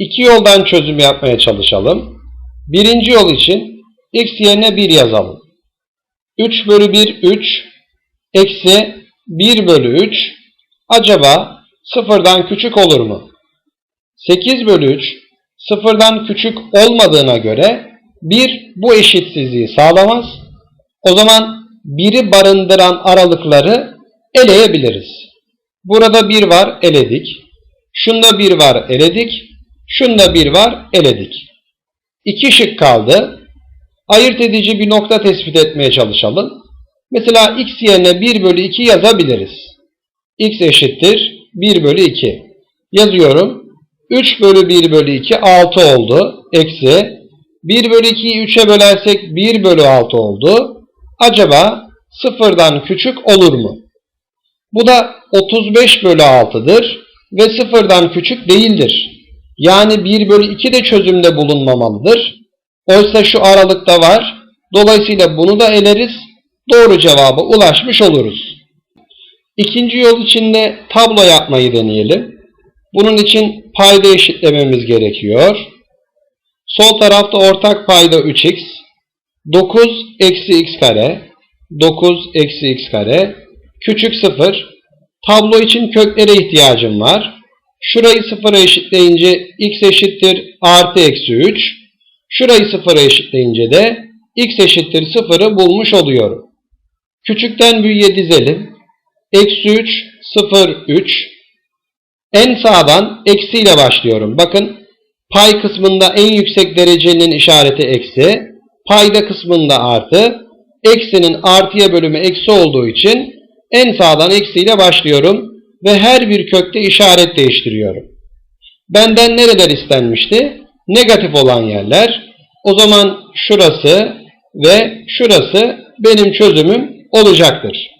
İki yoldan çözüm yapmaya çalışalım. Birinci yol için x yerine 1 yazalım. 3 bölü 1 3 eksi 1 bölü 3 acaba sıfırdan küçük olur mu? 8 bölü 3 sıfırdan küçük olmadığına göre 1 bu eşitsizliği sağlamaz. O zaman 1'i barındıran aralıkları eleyebiliriz. Burada 1 var eledik. Şunda 1 var eledik. Şunda 1 var eledik. 2 şık kaldı. Ayırt edici bir nokta tespit etmeye çalışalım. Mesela x yerine 1 bölü 2 yazabiliriz. x eşittir 1 bölü 2. Yazıyorum. 3 bölü 1 bölü 2 6 oldu. Eksi 1 bölü 2'yi 3'e bölersek 1 bölü 6 oldu. Acaba sıfırdan küçük olur mu? Bu da 35 bölü 6'dır ve sıfırdan küçük değildir. Yani 1 bölü 2 de çözümde bulunmamalıdır. Oysa şu aralıkta var. Dolayısıyla bunu da eleriz. Doğru cevaba ulaşmış oluruz. İkinci yol içinde tablo yapmayı deneyelim. Bunun için payda eşitlememiz gerekiyor. Sol tarafta ortak payda 3x. 9 eksi x kare. 9 eksi x kare. Küçük 0. Tablo için köklere ihtiyacım var. Şurayı sıfıra eşitleyince x eşittir artı eksi 3. Şurayı sıfıra eşitleyince de x eşittir sıfırı bulmuş oluyorum. Küçükten büyüğe dizelim. Eksi 3, 0, 3. En sağdan eksiyle başlıyorum. Bakın pay kısmında en yüksek derecenin işareti eksi. Payda kısmında artı. Eksinin artıya bölümü eksi olduğu için en sağdan eksiyle başlıyorum. Ve her bir kökte işaret değiştiriyorum. Benden nereler istenmişti? Negatif olan yerler. O zaman şurası ve şurası benim çözümüm olacaktır.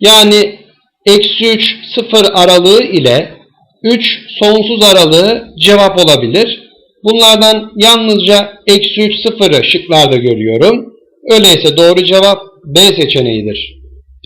Yani eksi 3 sıfır aralığı ile 3 sonsuz aralığı cevap olabilir. Bunlardan yalnızca eksi 3 sıfırı şıklarda görüyorum. Öyleyse doğru cevap B seçeneğidir.